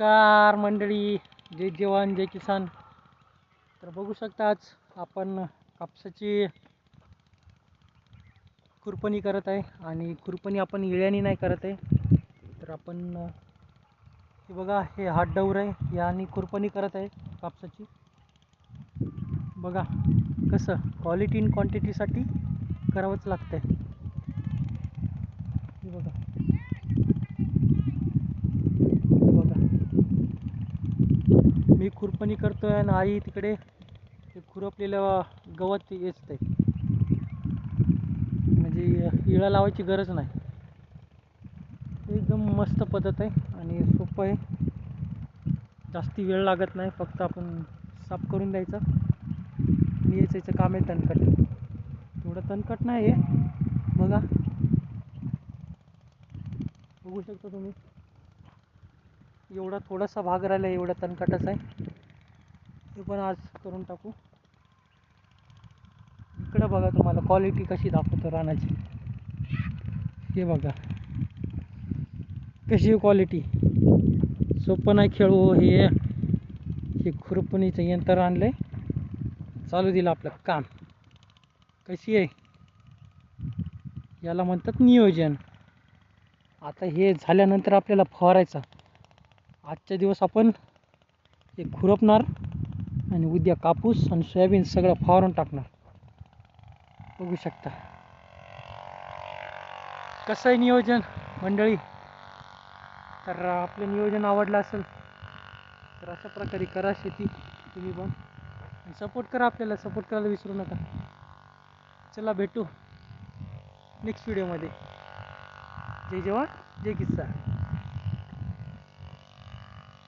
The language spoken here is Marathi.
नमस्कार मंडळी जय जवान जय किसान. तर बघू शकता आज आपण कापसाची खुरपणी करत आहे आणि खुरपणी आपण इळ्याने नाही करत आहे. तर आपण हे बघा हे हात डवर आहे याने खुरपणी करत आहे कापसाची. बघा कसं क्वालिटी इन क्वांटिटीसाठी करावंच लागतंय. हे बघा हे बघा मी खुरपणी करतोय आणि आई तिकडे ते खुरपलेलं गवत येचत आहे म्हणजे इळा लावायची गरज नाही. एकदम मस्त पद्धत आहे आणि सोपं आहे. जास्ती वेळ लागत नाही फक्त आपण साफ करून द्यायचं. मी याचं काम आहे तणकट. एवढं तणकट नाही आहे बघा. बघू शकता तुम्ही. एवढा थोडासा भाग राहिला एवढा तणकटच आहे. ते पण आज करून टाकू. इकडं बघा तुम्हाला क्वालिटी कशी दाखवतो रानाची. हे बघा. कशी क्वालिटी सोपं नाही खेळू हे हे खुरपणीचं यंत्र आणलंय. चालू दिलं आपलं काम. कशी आहे? याला म्हणतात नियोजन. आता हे झाल्यानंतर आपल्याला फवारायचं. आजच्या दिवस आपण हे खुरपणार आणि उद्या कापूस आणि सोयाबीन सगळं फवारून टाकणार. बघू शकता. कसं आहे नियोजन मंडळी? तर आपलं नियोजन आवडलं असेल तर अशा प्रकारे करा शेती. तुम्ही पण. आणि सपोर्ट करा आपल्याला. सपोर्ट करायला विसरू नका. चला भेटू नेक्स्ट व्हिडिओमध्ये जय जवान जय किस्सा